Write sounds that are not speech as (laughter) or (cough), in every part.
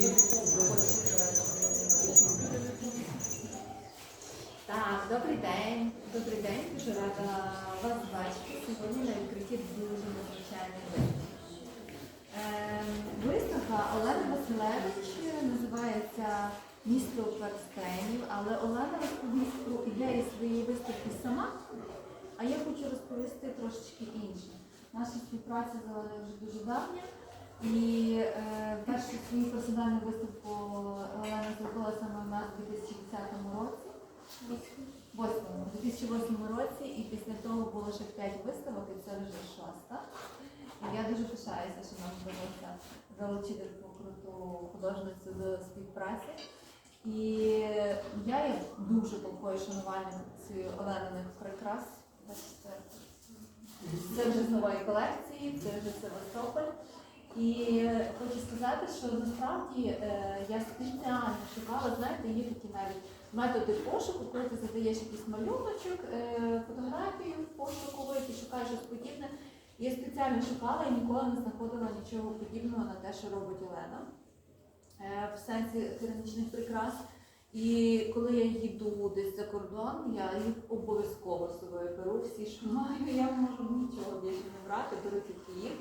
Так, добрий день. Добрий день. Дуже рада вас бачити. Сьогодні на відкритті дуже надзвичайний день. Ем, Виставка Олени Василевич називається Місто перстенів, але Олена ідеї своєї виставки сама, а я хочу розповісти трошечки інше. Наша співпраця з Оленою вже дуже давня. І е, першу свою персональну виставку Олена зробила саме в нас у 2010 році. Восьмому, у 2008 році, і після того було ще 5 виставок, і це вже шоста. І я дуже пишаюся, що нам вдалося залучити таку круту художницю до співпраці. І я є дуже палкою шанувальницею Олениних прикрас. Це вже з нової колекції, це вже Севастополь. І хочу сказати, що насправді е, я спеціально шукала, знаєте, є такі навіть методи пошуку, коли ти задаєш якийсь малюночок, е, фотографію пошукову, і ти шукаєш щось подібне. Я спеціально шукала і ніколи не знаходила нічого подібного на те, що робить Олена е, в сенсі керамічних прикрас. І коли я їду десь за кордон, я їх обов'язково собою беру, всі що маю, я можу нічого більше не брати, беру тільки їх.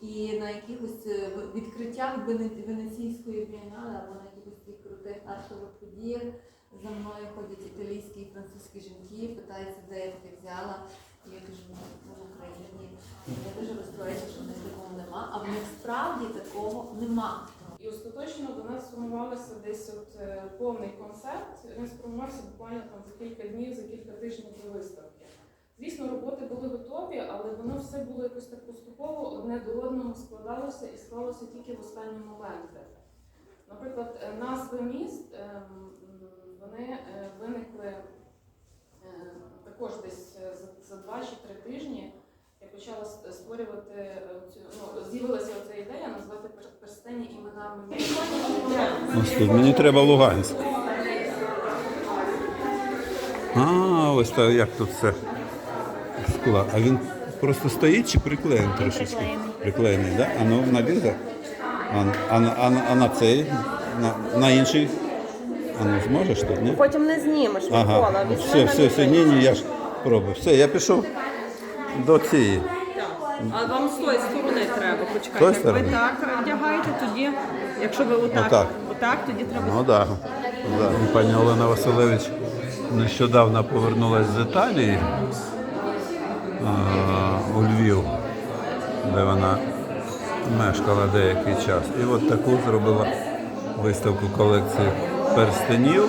І на якихось е, відкриттях Венеційської бієнале або на якихось таких крутих артових подіях за мною ходять італійські і французькі жінки, питаються, де я таке взяла. І я кажу, ну в Україні. Я дуже розстроюся, що в них такого нема, а в них справді такого нема. І остаточно до нас сформувався десь от е, повний концепт. Він сформувався буквально там за кілька днів, за кілька тижнів до виставки. Звісно, роботи були готові, але воно все було якось так поступово одне до одного складалося і склалося тільки в останні моменти. Наприклад, е, назви міст ем, вони е, виникли е, також десь е, за- два чи три тижні. Я почала створювати е, ну, з'явилася ця ідея назвати пер- перстені іменами міст. Мені треба Луганськ. А, ось так, як тут все скла. А він просто стоїть чи приклеєний трошечки? Приклеєний, так? Да? А ну налізе? А, а, на- а, а на цей? На, на інший? А ну зможеш тут, ні? Потім не знімеш Микола. Ага. візьми Все, на все, все, ні, ні, я ж пробую. Все, я пішов до цієї. А вам з тої сторони треба. З тої Почекайте. Як сторони? ви так вдягаєте, тоді, якщо ви отак, Отак. отак, тоді треба. Ну так. Да. Пані Олена Василевич нещодавно повернулася з Італії а, у Львів, де вона мешкала деякий час. І от таку зробила виставку колекції перстенів.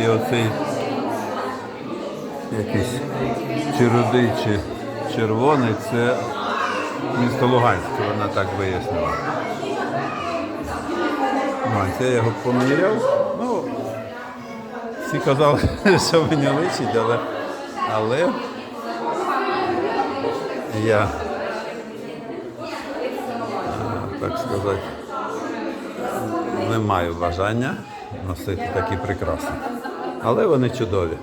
І оцей якийсь чи чи червоний це місто Луганськ, вона так вияснила. Ну, це я його поміряв. Ну, всі казали, (laughs) що мені личить, але, але я, е, так сказати, не маю бажання носити такі прикраси. Але вони чудові.